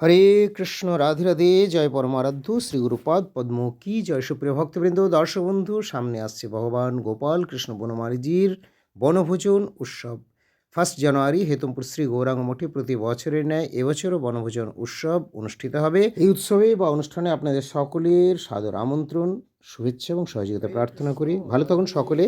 হরে কৃষ্ণ, রাধে রাধে, জয় পরমারাধ্য, শ্রী গুরুপাদ পদ্ম কি জয়। সুপ্রিয় ভক্তবৃন্দ, দর্শক বন্ধু, সামনে আসছে ভগবান গোপাল কৃষ্ণ বনমালীজির বনভোজন উৎসব। ফার্স্ট জানুয়ারি হেতমপুর শ্রী গৌরাঙ্গ মঠে প্রতি বছরের ন্যায় এবছরও বনভোজন উৎসব অনুষ্ঠিত হবে। এই উৎসবে বা অনুষ্ঠানে আপনাদের সকলের সাদর আমন্ত্রণ, শুভেচ্ছা এবং সহযোগিতা প্রার্থনা করি। ভালো থাকুন সকলে।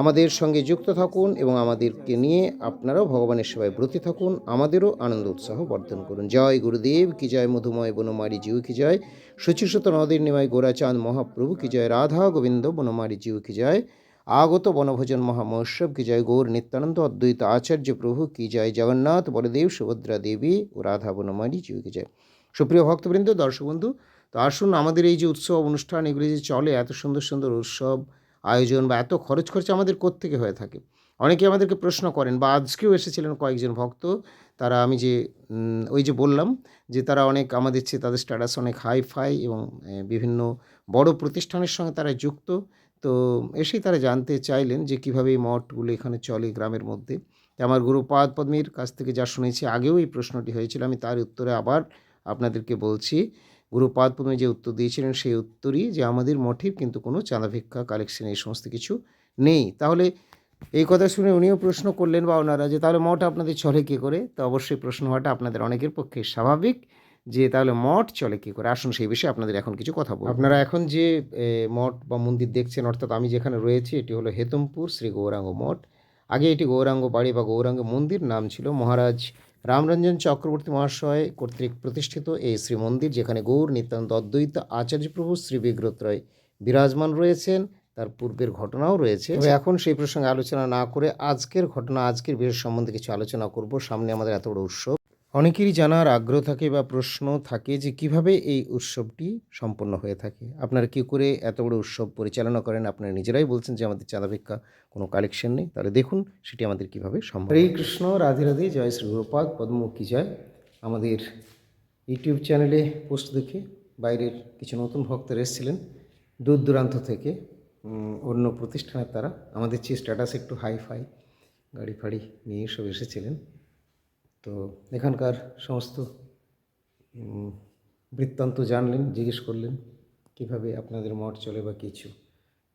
আমাদের সঙ্গে যুক্ত থাকুন এবং আমাদেরকে নিয়ে আপনারাও ভগবানের সেবায় ব্রতী থাকুন। আমাদেরও আনন্দ উৎসাহ বর্ধন করুন। জয় গুরুদেব, কি জয় মধুময় বনমারি জিউ, কি জয় শুচিসুত নদের নিমায় গোরাচাঁদ মহাপ্রভু, কি জয় রাধা গোবিন্দ বনমারি জিউ, কি জয় আগত বনভোজন মহামহোৎসব, কি জয় গৌর নিত্যানন্দ অদ্বৈত আচার্য প্রভু, কি জয় জগন্নাথ, বলদেব, সুভদ্রা দেবী ও রাধা বনমারি জিউ, কি জয়। সুপ্রিয় ভক্তবৃন্দ, দর্শক বন্ধু, তো আসুন আমাদের এই যে উৎসব অনুষ্ঠান, এগুলি যে চলে, এত সুন্দর সুন্দর উৎসব আয়োজন বা এত খরচ খরচা আমাদের কোত্থেকে হয়ে থাকে? অনেকে আমাদেরকে প্রশ্ন করেন বা আজকেও এসেছিলেন কয়েকজন ভক্ত, তারা আমি যে ওই যে বললাম যে তারা অনেক আমাদের চেয়ে তাদের স্ট্যাটাস অনেক হাই ফাই এবং বিভিন্ন বড় প্রতিষ্ঠানের সঙ্গে তারা যুক্ত। তো এসেই তারা জানতে চাইলেন যে কীভাবে এই মঠগুলো এখানে চলে গ্রামের মধ্যে। আমার গুরুপাদ পদ্মীর কাছ থেকে যা শুনেছি, আগেও এই প্রশ্নটি হয়েছিল, আমি তার উত্তরে আবার আপনাদেরকে বলছি। গুরুপাদ পদ্মী যে উত্তর দিয়েছিলেন, সেই উত্তরই যে আমাদের মঠের কিন্তু কোনো চাঁদা ভিক্ষা কালেকশন এই সমস্ত কিছু নেই। তাহলে এই কথা শুনে উনিও প্রশ্ন করলেন বা ওনারা যে তাহলে মঠ আপনাদের চলে কী করে? তো অবশ্যই প্রশ্ন হওয়াটা আপনাদের অনেকের পক্ষে স্বাভাবিক যে তাহলে মঠ চলে কী করে? আসুন সেই বিষয়ে আপনাদের এখন কিছু কথা বলব আপনারা এখন যে মঠ বা মন্দির দেখছেন, অর্থাৎ আমি যেখানে রয়েছি, এটি হলো হেতমপুর শ্রী গৌরাঙ্গ মঠ। আগে এটি গৌরাঙ্গ বাড়ি বা গৌরাঙ্গ মন্দির নাম ছিল, মহারাজ রামরঞ্জন চক্রবর্তী মহাশয় কর্তৃক প্রতিষ্ঠিত এই শ্রীমন্দির যেখানে গৌর নিত্যানন্দ অদ্বৈত আচার্যপ্রভু শ্রী বিগ্রত্রয় বিরাজমান রয়েছেন তার পূর্বের ঘটনাও রয়েছে। তবে এখন সেই প্রসঙ্গে আলোচনা না করে আজকের ঘটনা আজকের বিশেষ সম্বন্ধে কিছু আলোচনা করব। সামনে আমাদের এত বড় উৎসব। অনেকেরই জানার আগ্রহ থাকে বা প্রশ্ন থাকে যে কীভাবে এই উৎসবটি সম্পন্ন হয়ে থাকে। আপনারা কী করে এত বড় উৎসব পরিচালনা করেন? আপনারা নিজেরাই বলছেন যে আমাদের চাঁদা ভিক্ষা কোনো কালেকশন নেই। তাহলে দেখুন সেটি আমাদের কীভাবে সম্ভব হরে কৃষ্ণ রাধে রাধে জয় শ্রী গোপাল পদ্মমুখী জয়। আমাদের ইউটিউব চ্যানেলে পোস্ট দেখে বাইরের কিছু নতুন ভক্তরা এসেছিলেন। দূর দূরান্ত থেকে অন্য প্রতিষ্ঠানের তারা। আমাদের চেয়ে স্ট্যাটাস একটু হাই ফাই গাড়ি ফাড়ি নিয়ে সব এসেছিলেন। তো এখানকার সমস্ত বৃত্তান্ত জানলেন, জিজ্ঞেস করলেন, কীভাবে আপনাদের মঠ চলে বা কিছু।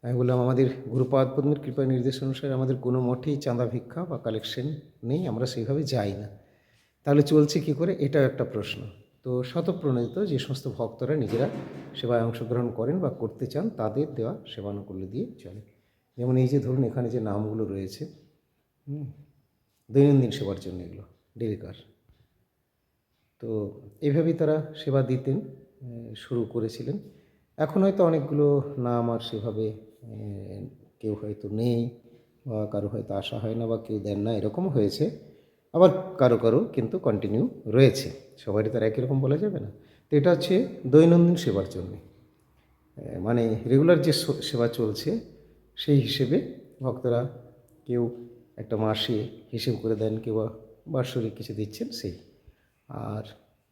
আমি বললাম, আমাদের গুরুপাদ পদ্মের কৃপা নির্দেশ অনুসারে আমাদের কোনো মঠেই চাঁদা ভিক্ষা বা কালেকশন নেই, আমরা সেইভাবে যাই না। তাহলে চলছে কি করে? এটাও একটা প্রশ্ন। তো শতপ্রণোদিত যে সমস্ত ভক্তরা নিজেরা সেবায় অংশগ্রহণ করেন বা করতে চান, তাদের দেওয়া সেবানুকূল্য দিয়ে চলে। যেমন এই যে ধরুন, এখানে যে নামগুলো রয়েছে দৈনন্দিন সেবার জন্য এগুলো। ডেলিকার তো এইভাবেই তারা সেবা দিতেন শুরু করেছিলেন। এখন হয়তো অনেকগুলো নাম আর সেভাবে কেউ হয়তো নেই বা কারও হয়তো আশা হয় না বা কেউ দেন না এরকম হয়েছে। আবার কারও কারও কিন্তু কন্টিনিউ রয়েছে। সবারই তার একই রকম বলা যাবে না। তো এটা হচ্ছে দৈনন্দিন সেবার জন্যে। মানে রেগুলার যে সেবা চলছে, সেই হিসেবে ভক্তরা কেউ একটা মাসে হিসেব করে দেন, কেউ বাৎসরিক কিছু দিচ্ছেন, সেই। আর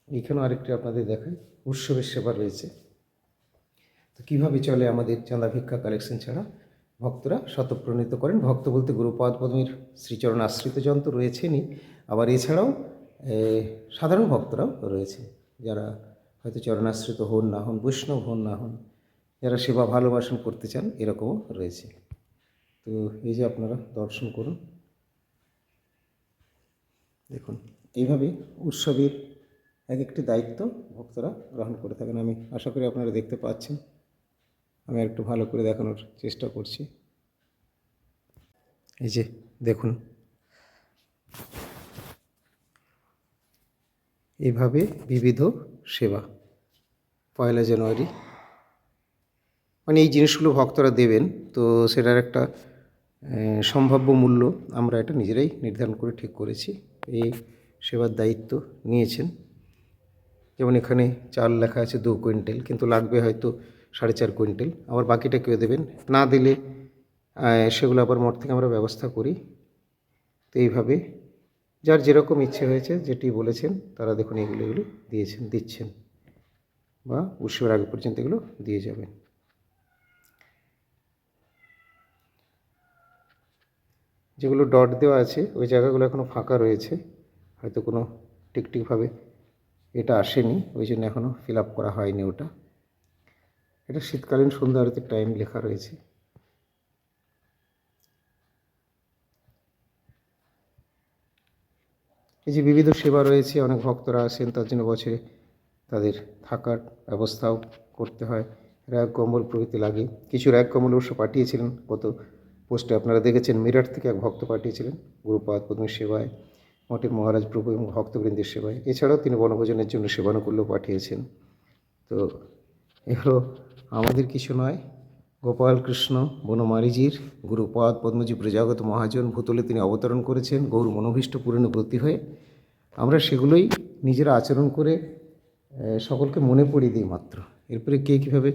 এখানেও আরেকটি আপনাদের দেখাই, উৎসবের সেবা রয়েছে। তো কীভাবে চলে আমাদের চাঁদা ভিক্ষা কালেকশন ছাড়া? ভক্তরা শতপ্রণীত করেন। ভক্ত বলতে গুরুপাদ পদ্মীর শ্রীচরণ আশ্রিত জন তো রয়েছেনই। আবার এছাড়াও সাধারণ ভক্তরাও রয়েছে যারা হয়তো চরণাশ্রিত হন না হন, বৈষ্ণব হন না হন, যারা সেবা ভালোবাসন করতে চান, এরকমও রয়েছে। তো এই যে আপনারা দর্শন করুন। দেখুন, এইভাবে উৎসবের এক একটি দায়িত্ব ভক্তরা গ্রহণ করে থাকেন। আমি আশা করি আপনারা দেখতে পাচ্ছেন। আমি একটু ভালো করে দেখানোর চেষ্টা করছি। এই যে দেখুন এভাবে বিবিধ সেবা পয়লা জানুয়ারি। মানে এই জিনিসগুলো ভক্তরা দেবেন, তো সেটার একটা সম্ভাব্য মূল্য আমরা এটা নিজেরাই নির্ধারণ করে ঠিক করেছি। এই সেবার দায়িত্ব নিয়েছেন। যেমন এখানে চাল লেখা আছে দু কুইন্টাল, কিন্তু লাগবে হয়তো সাড়ে চার কুইন্টাল। আবার বাকিটা কেউ দেবেন? না দিলে সেগুলো আবার মঠ থেকে আমরা ব্যবস্থা করি। তো এইভাবে যার যেরকম ইচ্ছে হয়েছে, যেটি বলেছেন, তারা দেখুন এগুলো এগুলো দিয়েছেন, দিচ্ছেন। বা উৎসবের আগে পর্যন্ত এগুলো দিয়ে যাবেন। যেগুলো ডট দেওয়া আছে, ওই জায়গাগুলো এখনও ফাঁকা রয়েছে। হয়তো কোনো টিকটিকভাবে এটা আসেনি, ওই জন্য এখনও ফিল আপ করা হয়নি ওটা। এটা শীতকালীন সন্ধ্যা আরতির টাইম লেখা রয়েছে। এই যে বিবিধ সেবা রয়েছে, অনেক ভক্তরা আসেন, তার জন্য বছরে তাদের থাকার ব্যবস্থাও করতে হয়। র্যাক কম্বল প্রভৃতি লাগে। কিছু র্যাক কম্বল অবশ্য পাঠিয়েছিলেন গত পোস্টে আপনারা দেখেছেন মিরাট থেকে এক ভক্ত পাঠিয়েছিলেন, গুরুপাদ পদ্মের সেবায়, মঠের মহারাজ প্রভু এবং ভক্তবৃন্দের সেবায়। এছাড়াও তিনি বনভোজনের জন্য সেবানুকূল্য পাঠিয়েছেন। তো এগুলো আমাদের কিছু নয়। গোপাল কৃষ্ণ, বনমালীজির, গুরুপাদ পদ্মজি প্রজাগত মহাজন ভূতলে তিনি অবতরণ করেছেন, গৌর মনোভীষ্ট পূরণে ব্রতী হয়ে। আমরা সেগুলোই নিজেরা আচরণ করে সকলকে মনে পড়িয়ে দিই মাত্র। এরপরে কে কীভাবে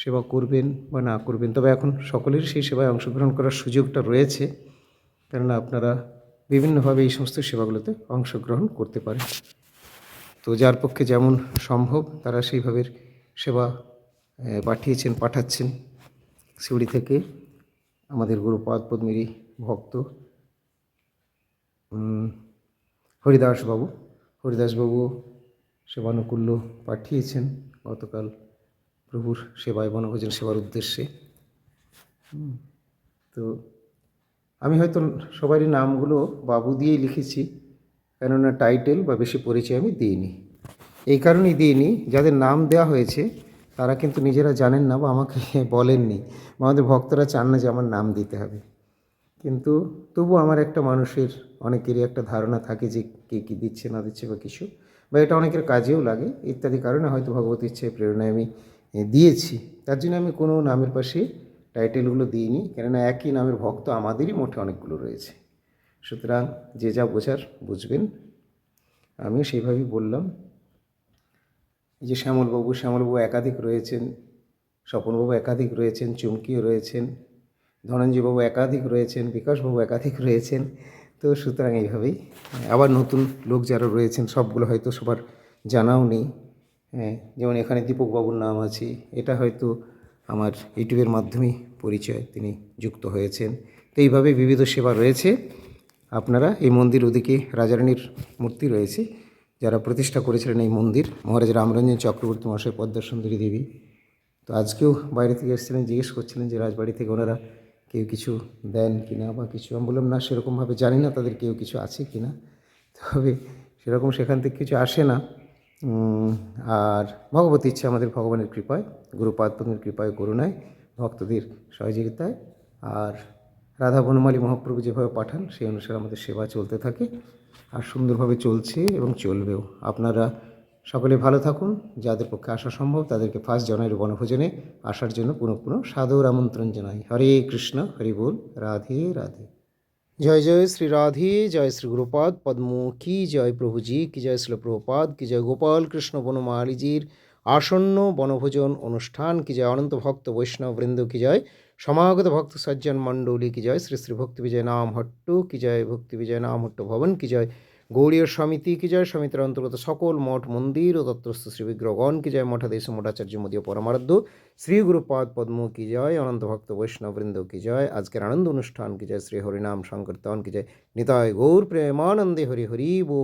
সেবা করবেন বা না করবেন। তবে এখন সকলের সেই সেবায় অংশগ্রহণ করার সুযোগটা রয়েছে। কেননা আপনারা বিভিন্নভাবে এই সমস্ত সেবাগুলোতে অংশগ্রহণ করতে পারেন। তো যার পক্ষে যেমন সম্ভব তারা সেইভাবে সেবা পাঠিয়েছেন, পাঠাচ্ছেন। সিউড়ি থেকে আমাদের গুরুপাদ পদ্মেরই ভক্ত হরিদাসবাবু। হরিদাসবাবু সেবানুকূল্য পাঠিয়েছেন। গতকাল প্রভুর সেবায় বনভোজন সেবার উদ্দেশ্যে। তো আমি হয়তো সবারই নামগুলো বাবু দিয়েই লিখেছি, কেননা টাইটেল বা বেশি পরিচয় আমি দিইনি। এই কারণেই দিইনি, যাদের নাম দেওয়া হয়েছে, তারা কিন্তু নিজেরা জানেন না বা আমাকে বলেননি, বা আমাদের ভক্তরা চান না যে আমার নাম দিতে হবে। কিন্তু তবু আমার একটা মানুষের অনেকেরই একটা ধারণা থাকে যে কে কী দিচ্ছে, না দিচ্ছে বা কিছু, বা এটা অনেকের কাজেও লাগে, ইত্যাদি কারণে হয়তো ভগবত ইচ্ছে প্রেরণায় আমি দিয়েছি। তার জন্য আমি কোনো নামের পাশে টাইটেলগুলো দিইনি। কেননা একই নামের ভক্ত আমাদেরই মোটে অনেকগুলো রয়েছে। সুতরাং যে যা বোঝার বুঝবেন। আমিও সেইভাবেই বললাম। যে শ্যামলবাবু শ্যামলবাবু একাধিক রয়েছেন। স্বপনবাবু একাধিক রয়েছেন। চুমকিও রয়েছেন। ধনঞ্জয়বাবু একাধিক রয়েছেন। বিকাশবাবু একাধিক রয়েছেন। তো সুতরাং এইভাবেই। আবার নতুন লোক যারা রয়েছেন, সবগুলো হয়তো সবার জানাও নেই। হ্যাঁ যেমন এখানে দীপকবাবুর নাম আছে। এটা হয়তো আমার ইউটিউবের মাধ্যমেই পরিচয়, তিনি যুক্ত হয়েছেন। তো এইভাবে বিবিধ সেবা রয়েছে। আপনারা এই মন্দির ওদিকে রাজারানীর মূর্তি রয়েছে। যারা প্রতিষ্ঠা করেছিলেন এই মন্দির, মহারাজ রামরঞ্জন চক্রবর্তী মহাশয় পদ্মাসুন্দরী দেবী। তো আজকেও বাইরে থেকে এসেছিলেন, জিজ্ঞেস করছিলেন যে রাজবাড়ি থেকে ওনারা কেউ কিছু দেন কি না বা কিছু? আমি বললাম, না, সেরকমভাবে জানি না তাদের কেউ কিছু আছে কি না। তবে সেরকম সেখান থেকে কিছু আসে না। আর ভগবতী ইচ্ছে আমাদের ভগবানের কৃপায়, গুরুপাদ পদ্মের কৃপায়, করুণায়, ভক্তদের সহযোগিতায়। আর রাধা বনমালী মহাপ্রভু যেভাবে পাঠান, সেই অনুসারে আমাদের সেবা চলতে থাকে। আর সুন্দরভাবে চলছে এবং চলবেও। আপনারা সকলে ভালো থাকুন। যাদের পক্ষে আসা সম্ভব, তাদেরকে ফার্স্ট জানুয়ারি বনভোজনে আসার জন্য পুনঃ পুনঃ সাদর আমন্ত্রণ জানাই। হরে কৃষ্ণ, হরি বল, রাধে রাধে। জয় জয় শ্রী রাধে, জয় শ্রী গুরুপাদ পদ্ম কি জয় প্রভুজি, কি জয় শ্রী প্রভুপাদ, কি জয় গোপাল, কৃষ্ণ বনমালীজির আসন্ন বনভোজন অনুষ্ঠান, কি জয় অনন্ত ভক্ত বৈষ্ণব বৃন্দ, কি জয় সমাগত ভক্ত সজ্জন মণ্ডলী, কি জয় শ্রী শ্রী ভক্তি বিজয় নাম হট্টু কি জয় ভক্তি বিজয় নাম হট্ট ভবন, কি জয় গৌড়ীয় সমিতি, কি জয় সমিতির অন্তর্গত সকল মঠ, মন্দির ও তত্ত্বস্থ শ্রীবিগ্রহগণ কি জয় মঠাদেশ মঠাচার্য মোদীয় পরমারাধ্য, শ্রী গুরুপদ পদ্ম, কি জয় অনন্ত ভক্ত বৈষ্ণববৃন্দ, কি জয় আজকের আনন্দ অনুষ্ঠান, কি জয় শ্রী হরিনাম সংকীর্তন, কি জয় নিতায় গৌর প্রেমানন্দে হরি হরি বো।